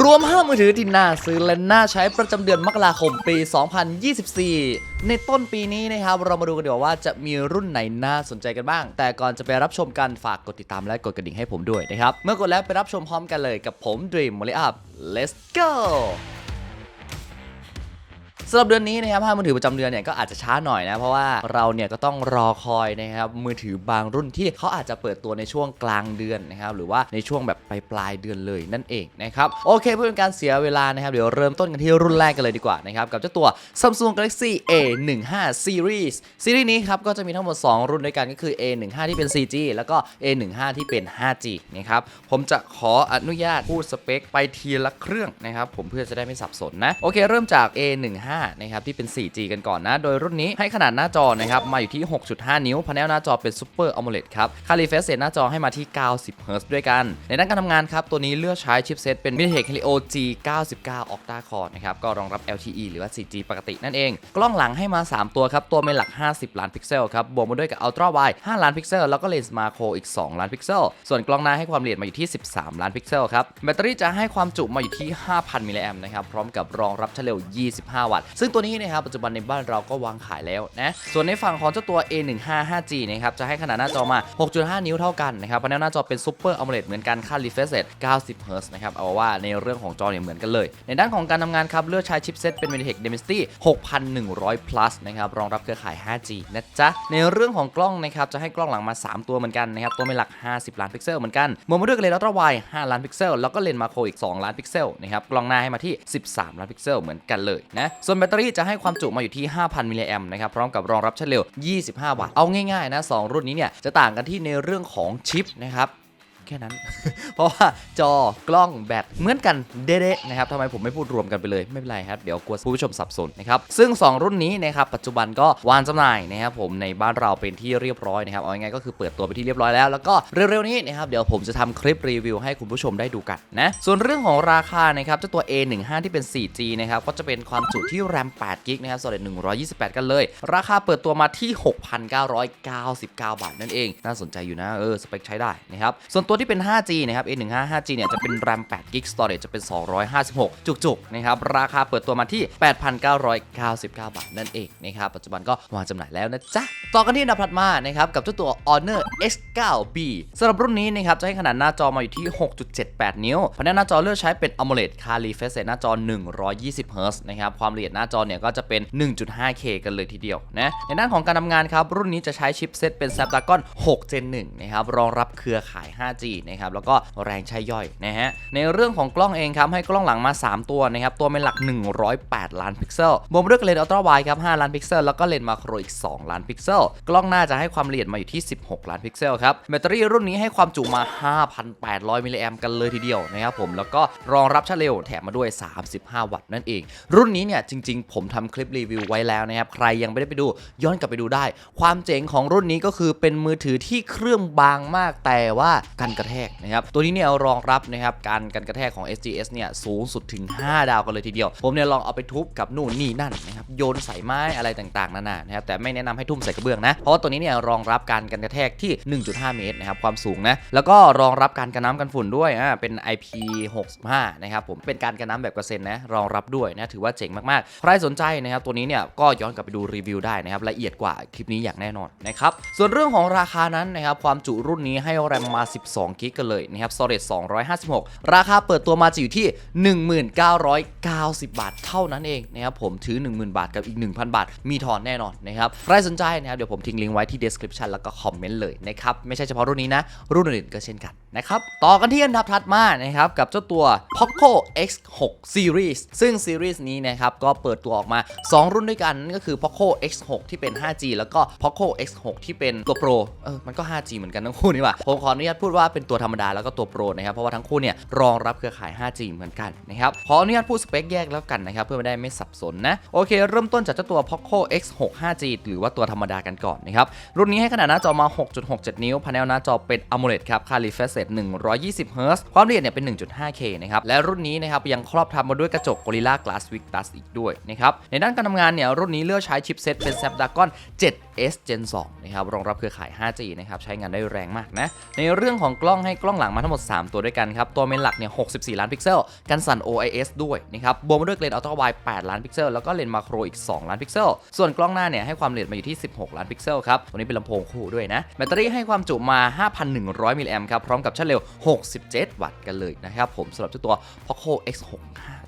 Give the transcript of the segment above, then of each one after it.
รวม 5 มือถือที่น่าซื้อและน่าใช้ประจำเดือนมกราคมปี 2024 ในต้นปีนี้นะครับ เรามาดูกันดีกว่าว่าจะมีรุ่นไหนน่าสนใจกันบ้าง แต่ก่อนจะไปรับชมกันฝากกดติดตามและกดกระดิ่งให้ผมด้วยนะครับ เมื่อกดแล้วไปรับชมพร้อมกันเลยกับผม Dream m o l i Up Let's go สำหรับเดือนนี้นะครับห้ามือถือประจำเดือนเนี่ยก็อาจจะช้าหน่อยนะเพราะว่าเราเนี่ยก็ต้องรอคอยนะครับมือถือบางรุ่นที่เขาอาจจะเปิดตัวในช่วงกลางเดือนนะครับหรือว่าในช่วงแบบปลายปลายเดือนเลยนั่นเองนะครับโอเคเพื่อเป็นการเสียเวลานะครับเดี๋ยวเริ่มต้นกันที่รุ่นแรกกันเลยดีกว่านะครับกับเจ้าตัว Samsung Galaxy A15 Series ซีรีส์นี้ครับก็จะมีทั้งหมด 2 รุ่นด้วยกันก็คือ A15 ที่เป็น 4G แล้วก็ A15 ที่เป็น 5G นะครับผมจะขออนุญาตพูดสเปคไปทีละเครื่องนะครับผมเพื่อจะได้ไม่สับสนนะโอเค เริ่มจาก A15 นะครับที่เป็น 4G กันก่อนนะ โดยรุ่นนี้ให้ขนาดหน้าจอนะครับมาอยู่ที่ 6.5 นิ้วพาเนลหน้าจอเป็น Super AMOLED ครับคาลิเฟสเซหน้าจอให้มาที่ 90 Hz ด้วยกัน ในด้านการทำงานครับตัวนี้เลือกใช้ชิปเซตเป็น MediaTek Helio G99 Octa Core นะครับก็รองรับ LTE หรือว่า 4G ปกตินั่นเอง กล้องหลังให้มา 3 ตัวครับตัวเมนหลัก 50 ล้านพิกเซลครับบวกมาด้วยกับ Ultra Wide 5 ล้านพิกเซลแล้วก็เลนส์มาโครอีก 2 ล้านพิกเซลส่วนกล้องหน้าให้ความละเอียดมาอยู่ที่ 13 ล้านพิกเซลครับแบตเตอรี่จะให้ความจุมาอยู่ที่ 5,000มิลลิแอมนะครับพร้อมกับรองรับเฉลี่ย25 วัตต์ซึ่งตัวนี้นะครับปัจจุบันในบ้านเราก็วางขายแล้วนะ ส่วนในฝั่งของเจ้าตัว A15 5G นะครับจะให้ขนาดหน้าจอมา 6.5 นิ้วเท่ากันนะครับพาเนหน้าจอเป็น Super AMOLED เหมือนกันค่า refresh rate 90 Hz นะครับเอาว่าในเรื่องของจอเนี่ยเหมือนกันเลย ในด้านของการทำงานครับเลือกใช้ชิปเซตเป็น MediaTek Dimensity 6100 plus นะครับรองรับเครือข่าย 5G นะจ๊ะในเรื่องของกล้องนะครับจะให้กล้องหลังมา 3 ตัวเหมือนกันนะครับตัวเป็นหลัก 50 ล้านพิกเซลเหมือนกันมวมาด้วยกับเลนส์อัลตร้าไว5ล้านพิกเซลแล้วก็เลนส์มาโครอีก 2 ล้านพิกเซลนะครับกล้องหน้าให้มาที่ 13 ล้านพิกเซลเหมือนกันเลยนะส่วนแบตเตอรี่จะให้ความจุมาอยู่ที่ 5,000 มิลลิแอมนะครับ พร้อมกับรองรับเฉลี่ย25 วัตต์ เอาง่ายๆนะสองรุ่นนี้เนี่ยจะต่างกันที่ในเรื่องของชิปนะครับ แค่นั้น เพราะว่าจอกล้องแบตเหมือนกันเด๊ะๆนะครับทำไมผมไม่พูดรวมกันไปเลยไม่เป็นไรครับ เดี๋ยวกลัวผู้ชมสับสนนะครับ ซึ่ง 2 รุ่นนี้นะครับปัจจุบันก็วางจำหน่ายนะครับผมในบ้านเราเป็นที่เรียบร้อยนะครับเอาง่ายก็คือเปิดตัวไปที่เรียบร้อยแล้ว แล้วก็เร็วๆนี้นะครับเดี๋ยวผมจะทำคลิปรีวิวให้คุณผู้ชมได้ดูกันนะส่วนเรื่องของราคานะครับเจ้าตัว A15 ที่เป็น 4G นะครับก็จะเป็นความจุที่แรม8 g b นะครับ Solid 128 กันเลย ราคาเปิดตัวมาที่ 6,999 บาทนั่นเอง น่าสนใจอยู่นะเออสเปคใช้ได้นะครับส่วนตัวัวที่เป็น 5G นะครับ A15 5G เนี่ยจะเป็น RAM 8 g b Storage จะเป็น 256 จุกๆ นะครับ ราคาเปิดตัวมาที่ 8,999 บาทนั่นเองนะครับ ปัจจุบันก็วางจำหน่ายแล้วนะจ๊ะ ต่อกันที่อันดับถัดมานะครับ กับเจ้าตัว Honor X9B สำหรับรุ่นนี้นะครับ จะให้ขนาดหน้าจอมาอยู่ที่ 6.78 นิ้วพาเนหน้าจอเลือกใช้เป็น AMOLED Car Refresh Rate หน้าจอ 120 Hz นะครับ ความละเอียดหน้าจอเนี่ยก็จะเป็น 1.5K กันเลยทีเดียวนะ ในด้านของการทำงานครับ รุ่นนี้จะใช้ชิปเซตเป็น Snapdragon 6 Gen 1นะครับ รองรับเครือข่าย 5G นะครับแล้วก็แรงใช้ย่อยนะฮะในเรื่องของกล้องเองครับให้กล้องหลังมา 3 ตัวนะครับตัวเป็นหลัก 108 ล้านพิกเซลบวกมด้วยเลนส์อัลตร้าไวครับ5ล้านพิกเซลแล้วก็เลนส์มาโครอีก 2 ล้านพิกเซล กล้องหน้าจะให้ความละเอียดมาอยู่ที่ 16 ล้านพิกเซลครับแบตเตอรี่รุ่นนี้ให้ความจุมา 5,800 มิลลิแอมกันเลยทีเดียวนะครับผมแล้วก็รองรับชาร์จเร็วแถมมาด้วย 35 วัตต์นั่นเอง รุ่นนี้เนี่ยจริง ๆ ผมทำคลิปรีวิวไว้แล้วนะครับใครยังไม่ได้ไปดูย้อนกลับไปดูได้ ความเจ๋งของรุ่นนี้ก็คือเป็นมือถือที่เครื่องบางมากแต่ว่ากันกระแทกนะครับตัวนี้เนี่ยรองรับนะครับการกันกระแทกของ SGS เนี่ยสูงสุดถึง 5 ดาวกันเลยทีเดียว ผมเนี่ยลองเอาไปทุบกับนู่นนี่นั่นนะครับโยนใส่ไม้อะไรต่างๆนานานะครับแต่ไม่แนะนำให้ทุ่มใส่กระเบื้องนะเพราะว่าตัวนี้เนี่ยรองรับการกันกระแทกที่ 1.5 เมตรนะครับความสูงนะแล้วก็รองรับการกันน้ำกันฝุ่นด้วยอ่าเป็น IP65 นะครับผมเป็นการกันน้ำแบบกระเซ็นนะรองรับด้วยนะถือว่าเจ๋งมากๆใครสนใจนะครับตัวนี้เนี่ยก็ย้อนกลับไปดูรีวิวได้นะครับละเอียดกว่าคลิปนี้อย่างแน่นอนนะครับส่วนเรื่องของราคานั้นนะครับความจุรุ่นนี้ให้แรมมา 12กิกกันเลยนะครับ Storage 256 ราคาเปิดตัวมาจะอยู่ที่ 1990 บาท เท่านั้นเองนะครับผมถือ 10,000 บาทกับอีก 1,000 บาท มีทอนแน่นอนนะครับใครสนใจนะครับเดี๋ยวผมทิ้งลิงก์ไว้ที่ description แล้วก็คอมเมนต์เลยนะครับไม่ใช่เฉพาะรุ่นนี้นะ รุ่นอื่นๆก็เช่นกันนะครับต่อกันที่อันดับถัดมานะครับกับเจ้าตัว Poco X6 Series ซึ่งซีรีส์นี้นะครับก็เปิดตัวออกมา 2 รุ่นด้วยกันก็คือ Poco X6 ที่เป็น 5G แล้วก็ Poco X6 ที่เป็นตัว Pro เออมันก็ 5G เหมือนกันทั้งคู่นี่ว่าผมขออนุญาตพูดว่าเป็นตัวธรรมดาแล้วก็ตัว Pro นะครับเพราะว่าทั้งคู่เนี่ยรองรับเครือข่าย 5G เหมือนกันนะครับขออนุญาตพูดสเปคแยกแล้วกันนะครับเพื่อไม่ได้ไม่สับสนนะโอเค เริ่มต้นจากเจ้าตัว Poco X6 5G หรือว่าตัวธรรมดากันก่อนนะครับรุ่นนี้ให้ขนาดหน้าจอมา 6.67 นิ้วพาเนลหน้าจอเป็น AMOLED ครับค่า refresh rate 120 Hz ความละเอียดเนี่ยเป็น 1.5K นะครับและรุ่นนี้นะครับยังครอบทับมาด้วยกระจก Gorilla Glass Victus อีกด้วยนะครับในด้านการทำงานเนี่ยรุ่นนี้เลือกใช้ชิปเซตเป็น Snapdragon 7 S Gen 2นะครับรองรับเครือข่าย 5G นะครับใช้งานได้แรงมากนะในเรื่องของกล้องให้กล้องหลังมาทั้งหมด 3 ตัวด้วยกันครับ ตัวเมนหลักเนี่ย 64 ล้านพิกเซล กันสั่น OIS ด้วยนะครับ บวกมาด้วยเลนส์อัลตร้าไวด์8ล้านพิกเซล แล้วก็เลนส์มาโครอีก 2 ล้านพิกเซล ส่วนกล้องหน้าเนี่ยให้ความละเอียดมาอยู่ที่ 16 ล้านพิกเซลครับ ตัวนี้เป็นลำโพงคู่ด้วยนะ แบตเตอรี่ให้ความจุมา 5,100 มิลลิแอมครับ พร้อมกับชาร์จเร็ว 67 วัตต์กันเลยนะครับผมสำหรับเจ้าตัว Poco X6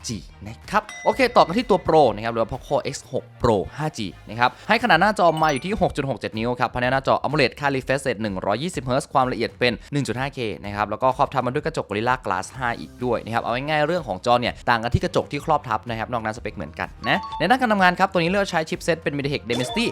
5G นะครับ โอเค ต่อกันที่ตัว Pro นะครับ หรือว่า Poco X6 Pro 5G นะครับ ให้ขนาดหน้าจอมาอยู่ที่ 6.67 นิ้วครับภายในหน้าจอ AMOLED ค่า refresh rate 120 Hz ความละเอียดเป็น 1.5K นะครับ แล้วก็ครอบทับมาด้วยกระจก Gorilla Glass 5 อีกด้วยนะครับ เอาง่ายๆเรื่องของจอเนี่ยต่างกันที่กระจกที่ครอบทับนะครับ นอกนั้นสเปคเหมือนกันนะ ในด้านการทำงานครับ ตัวนี้เลือกใช้ชิปเซตเป็น MediaTek Dimensity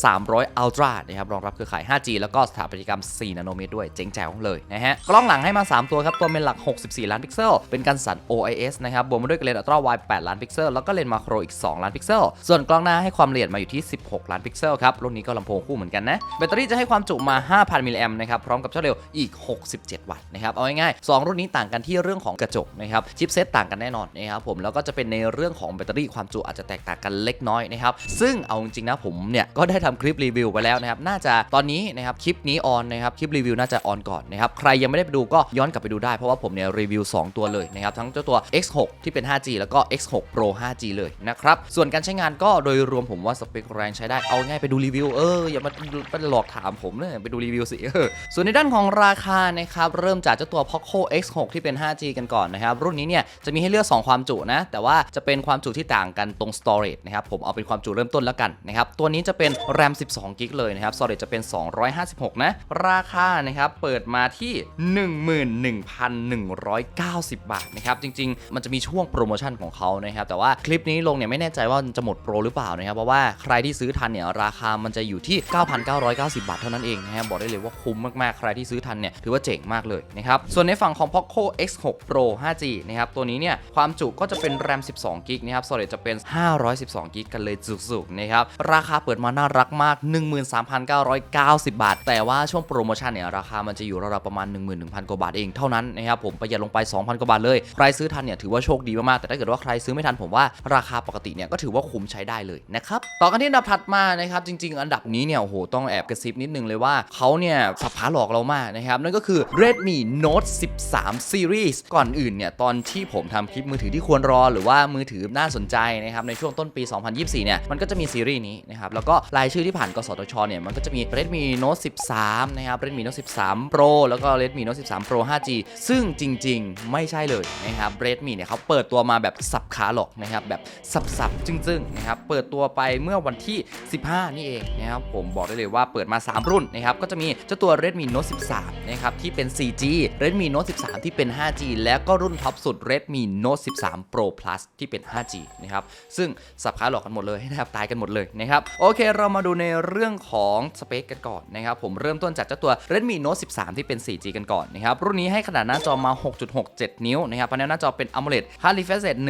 8300 Ultra นะครับ รองรับเครือข่าย 5G แล้วก็สถาปัตยกรรม 4 นาโนเมตรด้วย เจ๋งแจ๋วเลยนะฮะ กล้องหลังให้มา 3 ตัวครับ ตัวเป็นหลัก 64 ล้านพิกเซล เป็นการสั่น OIS นะครับ บวกมาด้วยเลนส์อัลตร้าไวด์8ล้านพิกเซลแล้วก็เลนส์มาโครอีก 2 ล้านพิกเซล ส่วนกล้องหน้าให้ความละเอียดมาอยู่ที่ 16 ล้านพิกเซลครับ รุ่นนี้ก็ลำโพงคู่เหมือนกันนะ แบตเตอรี่จะให้ความจุมา 5,000 มิลลิแอมป์นะครับ พร้อมกับชาร์จเร็วอีก 67 วัตต์นะครับ เอาง่ายๆ2รุ่นนี้ต่างกันที่เรื่องของกระจกนะครับ ชิปเซตต่างกันแน่นอนนะครับผม แล้วก็จะเป็นในเรื่องของแบตเตอรี่ความจุอาจจะแตกต่างกันเล็กน้อยนะครับ ซึ่งเอาจริงๆนะผมเนี่ยก็ได้ทำคลิปรีวิวไปแล้วนะครับ น่าจะตอนนี้นะครับคลิปนี้ออนนะครับ คลิปรีวิวน่าจะออนก่อนนะครับ ใครยังไม่ได้ไปดูก็ย้อนกลับไปดูได้ เพราะว่าผมเนี่ยรีวิว 2 ตัวเลยนะครับ ทั้งเจ้าตัว X6 ที่เป็น 5G แล้วก็ X6 Pro 5G เลยนะครับ ส่วนการใช้งานก็โดยรวมผมว่าสเปคแรงใช้ได้ เอาง่ายไปดูรีวิว เออ อย่ามาไปหลอกถามผมเลยไปดูรีวิวสิเออส่วนในด้านของราคานะครับ เริ่มจากเจ้าตัว Poco X6 ที่เป็น 5G กันก่อนนะครับ รุ่นนี้เนี่ยจะมีให้เลือก 2 ความจุนะ แต่ว่าจะเป็นความจุที่ต่างกันตรง storage นะครับ ผมเอาเป็นความจุเริ่มต้นแล้วกันนะครับ ตัวนี้จะเป็น RAM 12 g b เลยนะครับ storage จะเป็น 256 นะ ราคานะครับเปิดมาที่ 11,190 บาทนะครับ จริง ๆ มันจะมีช่วงโปรโมชั่นของเขานะครับแต่ว่าคลิปนี้ลงเนี่ยไม่แน่ใจว่าจะหมดโปรหรือเปล่านะครับเพราะว่าใครที่ซื้อทันเนี่ยราคามันจะอยู่ที่ 9,990 บาทเท่านั้นเองนะครับบอกได้เลยว่าคุ้มมากๆใครที่ซื้อทันเนี่ยถือว่าเจ๋งมากเลยนะครับส่วนในฝั่งของ Poco X6 Pro 5G นะครับตัวนี้เนี่ยความจุก็จะเป็น RAM 12 g b นะครับ storage จะเป็น 512 g b กันเลยจุกๆนะครับราคาเปิดมาน่ารักมาก 13,990 บาท แต่ว่าช่วงโปรโมชั่นเนี่ยราคามันจะอยู่ราวๆประมาณ 11,000 กว่าบาทเองเท่านั้นนะครับผมประหยัดลงไป 2,000 กว่าบาทเลยใครซื้อทันเนี่ยถือว่าโชคดีมากๆ แต่ถ้าเกิดว่าใครซื้อไม่ทันผมว่าราคาปกติเนี่ยก็ถือว่าคุ้มใช้ได้เลยนะครับต่อกันที่อันดับถัดมานะครับจริง ๆ อันดับนี้เนี่ยโอ้โหต้องแอบกระซิบนิดนึงเลยว่าเขาเนี่ยสับขาหลอกเรามากนะครับนั่นก็คือ Redmi Note 13 Series ก่อนอื่นเนี่ยตอนที่ผมทำคลิปมือถือที่ควรรอ หรือว่ามือถือน่าสนใจนะครับในช่วงต้นปี 2024 เนี่ยมันก็จะมีซีรีส์นี้นะครับแล้วก็รายชื่อที่ผ่านกสทชเนี่ยมันก็จะมี Redmi Note 13 นะครับ Redmi Note 13 Pro แล้วก็ Redmi Note 13 Pro 5G ซึ่งจริง ๆ ไม่ใช่เลยนะครับ Redmi เนี่ยเขาเปิดตัวมาแบบสับขาหลอกนะครับแบบสับๆจึ้งๆนะครับเปิดตัวไปเมื่อวันที่ 15 นี่เองนะครับผมบอกได้เลยว่าเปิดมา 3 รุ่นนะครับก็จะมีเจ้าตัว Redmi Note 13นะครับที่เป็น 4G Redmi Note 13 ที่เป็น 5G แล้วก็รุ่นท็อปสุด Redmi Note 13 Pro Plus ที่เป็น 5G นะครับซึ่งสับขาหลอกกันหมดเลยนะครับตายกันหมดเลยนะครับโอเคเรามาดูในเรื่องของสเปคกันก่อนนะครับผมเริ่มต้นจากเจ้าตัว Redmi Note 13 ที่เป็น 4G กันก่อนนะครับรุ่นนี้ให้ขนาดหน้าจอมา 6.67 นิ้วนะครับภายในหน้าจอเป็น AMOLED High Refresh Rate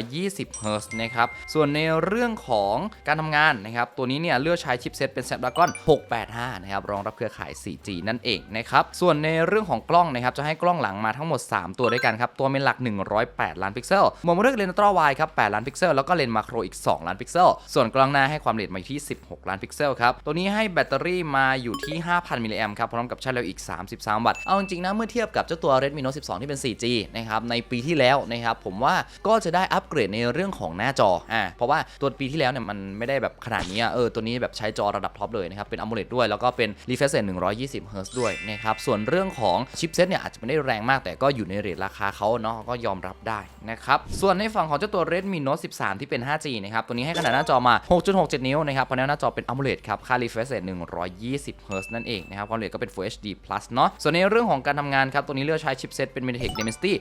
120 Hz นะครับ ส่วนในเรื่องของการทำงานนะครับ ตัวนี้เนี่ยเลือกใช้ชิปเซตเป็น Snapdragon 685 นะครับ รองรับเครือข่าย 4G นั่นเองนะครับ ส่วนในเรื่องของกล้องนะครับ จะให้กล้องหลังมาทั้งหมด 3 ตัวด้วยกันครับ ตัวเป็นหลัก 108 ล้านพิกเซลบวกมาด้วยเลนส์อัลตร้าไวครับ 8 ล้านพิกเซล แล้วก็เลนส์มาโครอีก 2 ล้านพิกเซล ส่วนกล้องหน้าให้ความละเอียดมาที่ 16 ล้านพิกเซลครับ ตัวนี้ให้แบตเตอรี่มาอยู่ที่ 5,000 มิลลิแอมครับ พร้อมกับชาร์จเร็วอีก 33 วัตต์ เอาจริงๆนะเมื่อเทียบกับเจ้าตัว Redmi Note 12 ที่เป็น 4G นะครับ ในปีที่แล้วนะครับ ผมว่าก็จะได้อัปเกรดในเรื่องของหน้าจออ่าเพราะว่าตัวปีที่แล้วเนี่ยมันไม่ได้แบบขนาดนี้เออตัวนี้แบบใช้จอระดับท็อปเลยนะครับเป็น AMOLED ด้วยแล้วก็เป็น refresh rate 120 Hz ด้วยนะครับส่วนเรื่องของชิปเซตเนี่ยอาจจะไม่ได้แรงมากแต่ก็อยู่ในเรทราคาเขาเนาะก็ยอมรับได้นะครับส่วนในฝั่งของเจ้าตัว Redmi Note 13 ที่เป็น 5G นะครับตัวนี้ให้ขนาดหน้าจอมา 6.67 นิ้วนะครับภายในหน้าจอเป็น AMOLED ครับค่า refresh rate 120 Hz นั่นเองนะครับความละเอียดก็เป็น Full HD Plus เนาะส่วนในเรื่องของการทำงานครับตัวนี้เลือกใช้ชิปเซตเป็น MediaTek Dimensity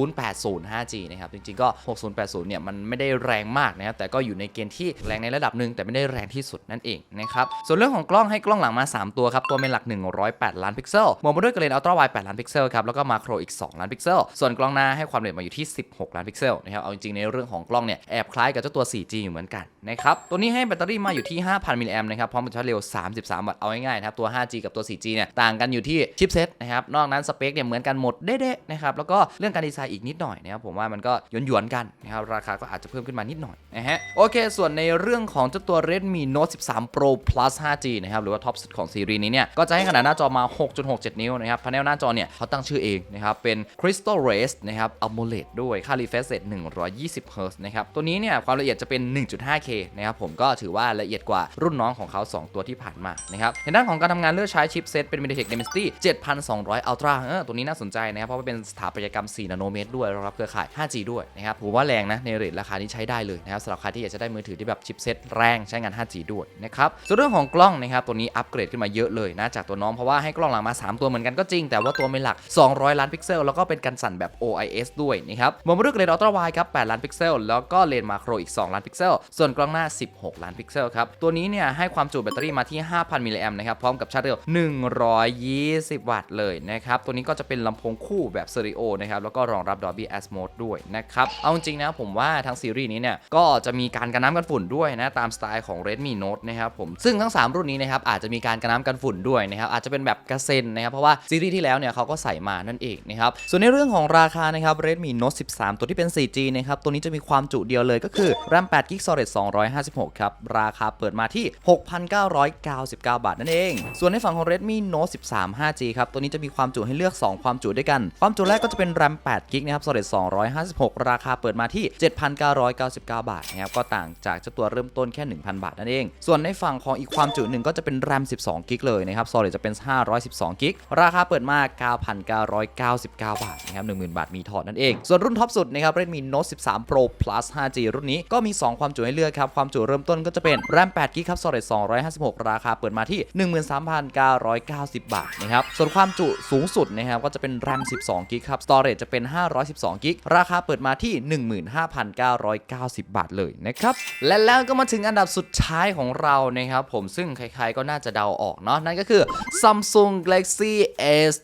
6080 5G นะครับจริงๆก็ 6080 เนี่ยมันไม่ได้แรงมากนะครับแต่ก็อยู่ในเกณฑ์ที่แรงในระดับหนึ่งแต่ไม่ได้แรงที่สุดนั่นเองนะครับส่วนเรื่องของกล้องให้กล้องหลังมา 3 ตัวครับตัวเป็นหลัก 108 ล้านพิกเซลบวกมาด้วยกระเลนอัลตร้าไวด์8ล้านพิกเซลครับแล้วก็มาโครอีก 2 ล้านพิกเซลส่วนกล้องหน้าให้ความละเอียดมาอยู่ที่ 16 ล้านพิกเซลนะครับเอาจริงๆในเรื่องของกล้องเนี่ยแอบคล้ายกับเจ้าตัว 4G อยู่เหมือนกันนะครับตัวนี้ให้แบตเตอรี่มาอยู่ที่ 5,000มิลลิแอมนะครับพร้อมกับชาร์จเร็ว 33 วัตต์เอาง่ายๆนะครับตัว 5G กับตัว 4G เนี่ยต่างกันอยู่ที่ชิปเซตนะครับนอกนั้นสเปคเนี่ยเหมือนกันหมดเด้ๆนะครับแล้วก็เรื่องการดีไซน์อีกนิดหน่อยนะครับผมว่ามันก็หยวนๆกันนะครับราคาก็อาจจะเพิ่มขึ้นมานิดหน่อยนะฮะโอเค ส่วนในเรื่องของเจ้าตัว Redmi Note 13 Pro Plus 5G นะครับหรือว่าท็อปสุดของซีรีส์นี้เนี่ยก็จะให้ขนาดหน้าจอมา 6.67 นิ้วนะครับพาเนลหน้าจอเนี่ยเขาตั้งชื่อเองนะครับเป็น Crystal Race นะครับ AMOLED ด้วยค่า refresh rate 120 Hz นะครับตัวนี้เนี่ยความละเอียดจะเป็น 1.5K นะครับผมก็ถือว่าละเอียดกว่ารุ่นน้องของเขา 2 ตัวที่ผ่านมานะครับในด้านของการทำงานเลือกใช้ชิปเซตเป็น MediaTek Dimensity 7200 Ultra เออตัวนี้น่าสนใจนะครับเพราะว่าเป็นสถาปัตยกรรม 4 นาโนเมตรด้วยรองรับเครือข่าย 5G ด้วยนะครับผมว่าแรงนะในเรทราคานี้ใช้ได้เลยนะครับสำหรับใครที่อยากจะได้มือถือที่แบบชิปเซตแรงใช้งาน 5G ด้วยนะครับส่วนเรื่องของกล้องนะครับตัวนี้อัปเกรดขึ้นมาเยอะเลยนะจากตัวน้องเพราะว่าให้กล้องหลังมา 3 ตัวเหมือนกันก็จริง แต่ว่าตัวเป็นหลัก 200 ล้านพิกเซล แล้วก็เป็นการสั่นแบบ OIS ด้วยนะครับบวกมาด้วยเลนส์อัลตร้าไวครับ 8 ล้านพิกเซล แล้วก็เลนส์มาโครอีก 2 ล้านพิกเซล ส่วนกล้องหน้า 16 ล้านพิกเซลครับตัวนี้เนี่ยให้ความจุแบตเตอรี่มาที่ 5,000 มิลลิแอมป์นะครับพร้อมกับชาร์จเร็ว 120 วัตต์เลยนะครับตัวนี้ก็จะเป็นลำโพงคู่แบบสเตอริโอนะครับแล้วก็รองรับ Dolby Atmos ด้วยนะครับ เอาจริงนะผมว่าทั้งซีรีส์นี้เนี่ยก็จะมีการกันน้ำกันฝุ่นด้วยนะตามสไตล์ของ Redmi Note นะครับผมซึ่งทั้ง 3 รุ่นนี้นะครับอาจจะมีการกันน้ำกันฝุ่นด้วยนะครับอาจจะเป็นแบบกระเซ็นนะครับเพราะว่าซีรีส์ที่แล้วเนี่ยเขาก็ใส่มานั่นเองนะครับส่วนในเรื่องของราคานะครับ Redmi Note 13 ตัวที่เป็น 4G นะครับตัวนี้จะมีความจุเดียวเลยก็คือ RAM 8 g b Storage 256 ครับราคาเปิดมาที่ 6,999 บาทนั่นเอง ส่วนในฝั่งของ Redmi Note 13 5G ครับตัวนี้จะมีความจุให้เลือก 2 ความจุด้วยกัน ความจุแรกก็จะเป็น RAM 8 g b นะครับ Storage 256ราคาเปิดมาที่ 7,999 บาทนะครับก็ต่างจากเจ้าตัวเริ่มต้นแค่ 1,000 บาทนั่นเอง ส่วนในฝั่งของอีกความจุหนึ่งก็จะเป็น RAM 12 g b เลยนะครับ Storage จะเป็น 512 g b ราคาเปิดมา 9,999 บาทนะครับ 10,000 บาทมีถอดนั่นเอง ส่วนรุ่นท็อปสุดนะครับ Redmi Note 13 Pro Plus 5G รุ่นนี้ก็มี 2 ความจุให้เลือกครับ ความจุเริ่มต้นก็จะเป็น RAM 8 g b ครับ Storage 256 ราคาเปิดมาที่ 13,990 บาทนะครับ ส่วนความจุสูงสุดนะครับก็จะเป็น RAM 12 g b ครับ Storage จะเป็น 512 g b ราคาเเปิดมาที่ 15,990 บาทเลยนะครับ และแล้วก็มาถึงอันดับสุดท้ายของเรานะครับผมซึ่งใครๆก็น่าจะเดาออกเนาะนั่นก็คือ Samsung Galaxy S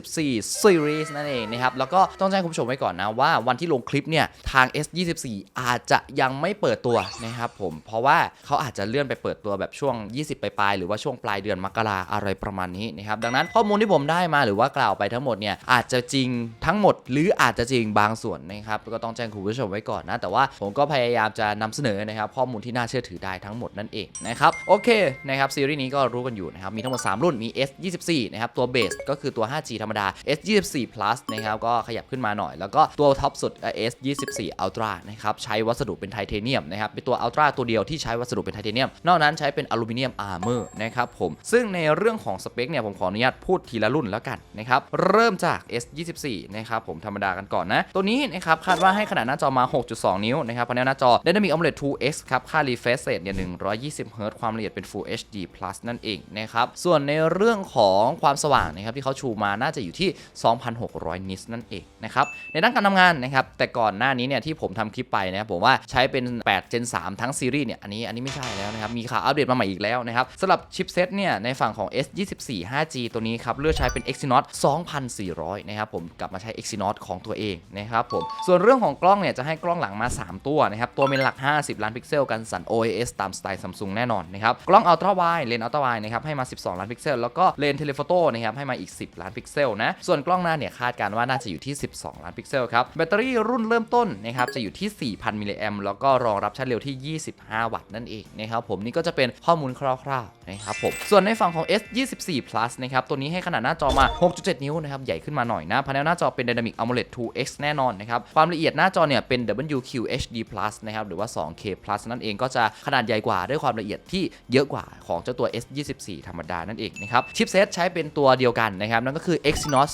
24 Series นั่นเองนะครับ แล้วก็ต้องแจ้งคุณผู้ชมไว้ก่อนนะว่าวันที่ลงคลิปเนี่ยทาง S 24อาจจะยังไม่เปิดตัวนะครับผมเพราะว่าเขาอาจจะเลื่อนไปเปิดตัวแบบช่วง 20 ปลายๆหรือว่าช่วงปลายเดือนมกราอะไรประมาณนี้นะครับดังนั้นข้อมูลที่ผมได้มาหรือว่ากล่าวไปทั้งหมดเนี่ยอาจจะจริงทั้งหมดหรืออาจจะจริงบางส่วนนะครับก็ต้องแจ้งคุณผู้ชมไว้ก่อนนะ แต่ว่าผมก็พยายามจะนำเสนอนะครับข้อมูลที่น่าเชื่อถือได้ทั้งหมดนั่นเองนะครับโอเคนะครับซีรีส์นี้ก็รู้กันอยู่นะครับมีทั้งหมด 3 รุ่นมี S 24 นะครับตัวเบสก็คือตัว 5G ธรรมดา S 24 plus นะครับก็ขยับขึ้นมาหน่อย แล้วก็ตัวท็อปสุด S 24 Ultra นะครับใช้วัสดุเป็นไทเทเนียมนะครับเป็นตัว Ultra ตัวเดียวที่ใช้วัสดุเป็นไทเทเนียมนอกนั้นใช้เป็นอลูมิเนียมอาร์เมอร์นะครับผมซึ่งในเรื่องของสเปคเนี่ยผมขออนุญาตพูดทีละรุ่นแล้วกันนะครับเริ่มจาก S 24 นะครับผมธรรมดากันก่อนนะตัวนี้นะครับคาดว่าให้ขนาดหน้าจอมา 6.2 นิ้วนะครับพาเนลหน้าจอ Dynamic AMOLED 2X ครับ ค่า refresh rate เนี่ย 120 Hz ความละเอียดเป็น Full HD Plus นั่นเองนะครับ ส่วนในเรื่องของความสว่างนะครับที่เขาชูมาน่าจะอยู่ที่ 2,600 นิตนั่นเองนะครับในด้านการทำงานนะครับแต่ก่อนหน้านี้เนี่ยที่ผมทำคลิปไปนะครับผมว่าใช้เป็น 8 Gen 3 ทั้งซีรีส์เนี่ยอันนี้อันนี้ไม่ใช่แล้วนะครับมีข่าวอัปเดตมาใหม่อีกแล้วนะครับสำหรับชิปเซตเนี่ยในฝั่งของ S24 5G ตัวนี้ครับเลือกใช้เป็น Exynos 2400 นะครับผมกลับมาใช้ Exynos ของตัวเองนะครับผมส่วนส่วนเรื่องของกล้องเนี่ยจะให้กล้องหลังมา 3 ตัวนะครับ ตัวเป็นหลัก 50 ล้านพิกเซลกันสั่น OIS ตามสไตล์ Samsung แน่นอนนะครับ กล้องอัลตร้าไวเลนส์อัลตร้าไวนะครับให้มา 12 ล้านพิกเซล แล้วก็เลนส์เทเลโฟโต้นะครับให้มาอีก 10 ล้านพิกเซลนะ ส่วนกล้องหน้าเนี่ยคาดการณ์ว่าน่าจะอยู่ที่ 12 ล้านพิกเซลครับ แบตเตอรี่รุ่นเริ่มต้นนะครับจะอยู่ที่ 4,000 มิลลิแอมแล้วก็รองรับชาร์จเร็วที่ 25 วัตต์นั่นเองนะครับผมนี่ก็จะเป็นข้อมูลคร่าวๆนะครับผมส่วนในฝั่งของ S 24 plus นะครับตัวนี้ให้ขนาดหน้าจอมา 6.7 นิ้วนะครับใหญ่ขึ้นมาหน่อยนะพาเนลหน้าจอเป็น Dynamic AMOLED 2X แน่นอนนะครับความความละเอียดหน้าจอเนี่ยเป็น WQHD นะครับหรือว่า 2K นั่นเองก็จะขนาดใหญ่กว่าด้วยความละเอียดที่เยอะกว่าของเจ้าตัว S 24 ธรรมดานั่นเองนะครับชิปเซตใช้เป็นตัวเดียวกันนะครับนั่นก็คือ Exynos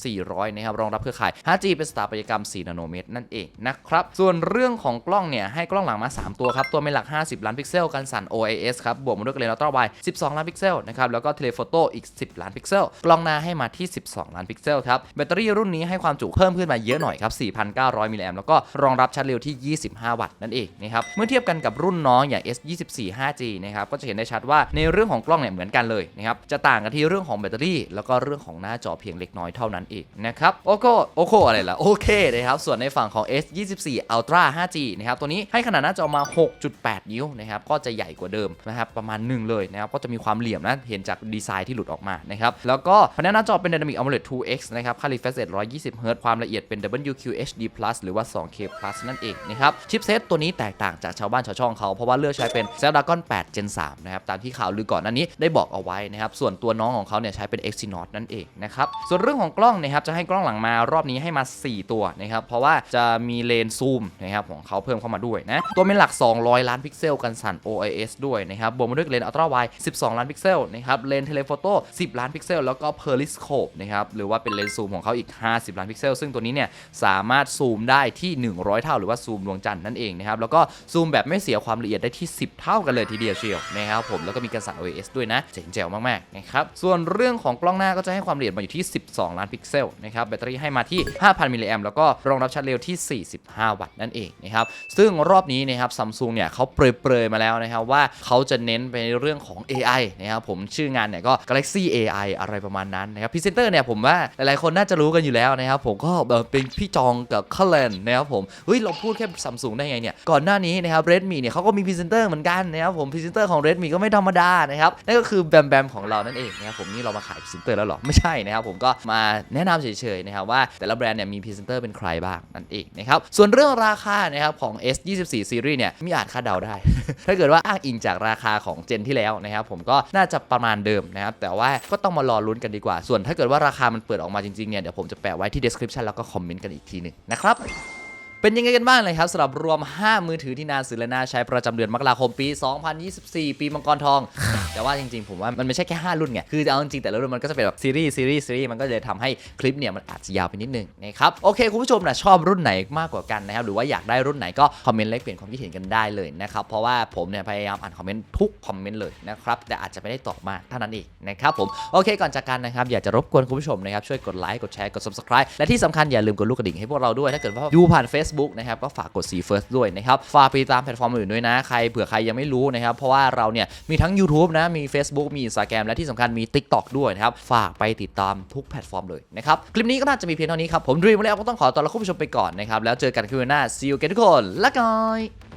2400 นะครับรองรับเครือข่าย 5G เป็นสถาปัตยกรรม 4 นาโนเมตรนั่นเองนะครับส่วนเรื่องของกล้องเนี่ยให้กล้องหลังมา 3 ตัวครับตัวเป็นหลัก 50 ล้านพิกเซลกันสั่น OIS ครับบวกมาด้วยเลนส์อัลตร้าไว12 ล้านพิกเซลนะครับแล้วก็เทเลโฟโต้อีก 10 ล้านพิกเซลกล้องหน้าให้มาที่ 12 ล้านพิกเซลครับแบตเตอรี่รุ่นนี้ให้ความจุเพิ่มขึ้นมาเยอะหน่อยครับ4,900มิลลิแอมแล้วก็รองรับชาร์จเร็วที่ 25 วัตต์นั่นเองนะครับ เมื่อเทียบกันกับรุ่นน้องอย่าง S24 5G นะครับ ก็จะเห็นได้ชัดว่าในเรื่องของกล้องเนี่ยเหมือนกันเลยนะครับ จะต่างกันที่เรื่องของแบตเตอรี่ แล้วก็เรื่องของหน้าจอเพียงเล็กน้อยเท่านั้นเองนะครับ โอโคโอโคอะไรล่ะ โอเคนะครับ ส่วนในฝั่งของ S24 Ultra 5G นะครับ ตัวนี้ให้ขนาดหน้าจอมา 6.8 นิ้วนะครับ ก็จะใหญ่กว่าเดิมนะครับ ประมาณหนึ่งเลยนะครับ ก็จะมีความเหลี่ยมนะ เห็นจากดีไซน์ที่หลุดออกมา นะครับ แล้วก็พาเนหน้าจอเป็น Dynamic AMOLED 2X นะครับค่า refresh rate 120 Hz ความละเอียดเป็น WQHD plus หรือว่า 2K plus นั่นเองนะครับชิปเซตตัวนี้แตกต่างจากชาวบ้านชาวช่องเขา เพราะว่าเลือกใช้เป็น Snapdragon 8 Gen 3นะครับตามที่ข่าวลือก่อนหน้านี้ได้บอกเอาไว้นะครับส่วนตัวน้องของเขาเนี่ยใช้เป็น Exynos นั่นเองนะครับส่วนเรื่องของกล้องนะครับจะให้กล้องหลังมารอบนี้ให้มา 4 ตัวนะครับเพราะว่าจะมีเลนส์ซูมนะครับของเขาเพิ่มเข้ามาด้วยนะตัวเป็นหลัก 200 ล้านพิกเซลกันสั่น OIS ด้วยนะครับบวกมาด้วยเลนส์อัลตร้าไว12 ล้านพิกเซลนะครับเลนส์เทเลโฟโต้10 ล้านพิกเซลแล้วก็ Periscope นะครับหรือว่าเป็นเลนซูมของเขาอีก 50 ล้านพิกเซล ซึ่งตัวนี้เนี่ยสามารถซูมได้ที่ 100 เท่าหรือว่าซูมดวงจันทร์นั่นเองนะครับแล้วก็ซูมแบบไม่เสียความละเอียดได้ที่ 10 เท่ากันเลยทีเดียวเชียวนะครับผมแล้วก็มีกันสั่น OIS ด้วยนะเจ๋งแจ๋วมากๆนะครับส่วนเรื่องของกล้องหน้าก็จะให้ความละเอียดมาอยู่ที่ 12 ล้านพิกเซลนะครับแบตเตอรี่ให้มาที่ 5,000มิลลิแอมแล้วก็รองรับชาร์จเร็วที่ 45 วัตต์นั่นเองนะครับซึ่งรอบนี้นะครับซัมซุงเนี่ยเขาเปรยๆมาแล้วนะครับว่าเขาจะเน้นไปในเรื่องของ AI นะครับผมชื่องานเนี่ยก็ Galaxy AI อะไรประมาณนั้นนะครับพรีเซนเตอร์เนี่ยผมว่าหลายๆคนน่าจะรู้กันอยู่แล้วนะครับผมก็เป็นพี่จองกับคัลเลนนะครับผมเฮ้ยเราพูดแค่ซัมซุงได้ไงเนี่ย ก่อนหน้านี้นะครับ Redmi เนี่ยเขาก็มีพรีเซนเตอร์เหมือนกันนะครับผมพรีเซนเตอร์ของ Redmi ก็ไม่ธรรมดานะครับนั่นก็คือแบมแบมของเรานั่นเองนะครับผมนี่เรามาขายพรีเซนเตอร์แล้วหรอไม่ใช่นะครับผมก็มาแนะนำเฉยๆนะครับว่าแต่ละแบรนด์เนี่ยมีพรีเซนเตอร์เป็นใครบ้างนั่นเองนะครับส่วนเรื่องราคานะครับของ S24 Series เนี่ยไม่อาจคาดเดาได้ ถ้าเกิดว่าอ้างอิงจากราคาของเจนที่แล้วนะครับผมก็น่าจะประมาณเดิมนะครับแต่ว่าก็ต้องมารอลุ้นกันดีกว่า ส่วนถ้าเกิดว่าราคามันเปิดออกมาจริงๆเนี่ยเดี๋ยวผมจะแปะไว้ที่ description แล้วก็คอมเมนต์กันอีกทีนึงนะครับ เป็นยังไงกันบ้างเลยครับสำหรับรวม 5 มือถือที่นานสื่อและนาใช้ประจำเดือนมกราคมปี 2024 ปีมังกรทอง แต่ว่าจริง ๆ ผมว่ามันไม่ใช่แค่ 5 รุ่นไง คือเอาจริงๆแต่ละรุ่นมันก็จะเป็นแบบซีรีส์ซีรีส์ซีรีส์มันก็เลยทำให้คลิปเนี่ยมันอาจจะยาวไปนิดนึงนะครับโอเคคุณผู้ชมนะชอบรุ่นไหนมากกว่ากันนะครับหรือว่าอยากได้รุ่นไหนก็คอมเมนต์แลกเปลี่ยนความคิดเห็นกันได้เลยนะครับเพราะว่าผมเนี่ยพยายามอ่านคอมเมนต์ทุกคอมเมนต์เลยนะครับแต่อาจจะไม่ได้ตอบมากเท่านั้นเองนะครับผมโอเคก่อนจากกันนะครับอยากจะรบกวนคุณผู้ชมนะครับช่วยกดไลค์กดแชร์กด subscribe และที่สำคัญอย่าลืมกดลูกกระดิ่งให้พวกเราด้วยถ้าเกิดว่าดูผ่าน Facebook นะครับก็ฝากกด See First ด้วยนะครับฝากไปตามแพลตฟอร์มอื่นด้วยนะ ใครเผื่อใครยังไม่รู้นะครับเพราะว่าเราเนี่ยมีทั้ง YouTube นะมี Facebook มี Instagram และที่สำคัญมี TikTok ด้วยนะครับฝากไปติดตามทุกแพลตฟอร์มเลยนะครับคลิปนี้ก็น่าจะมีเพียงเท่านี้ครับผมดรีมแล้วก็ต้องขอตัวลาคุณผู้ชมไปก่อนนะครับแล้วเจอกันคืนหน้า See you again ทุกคนละกาย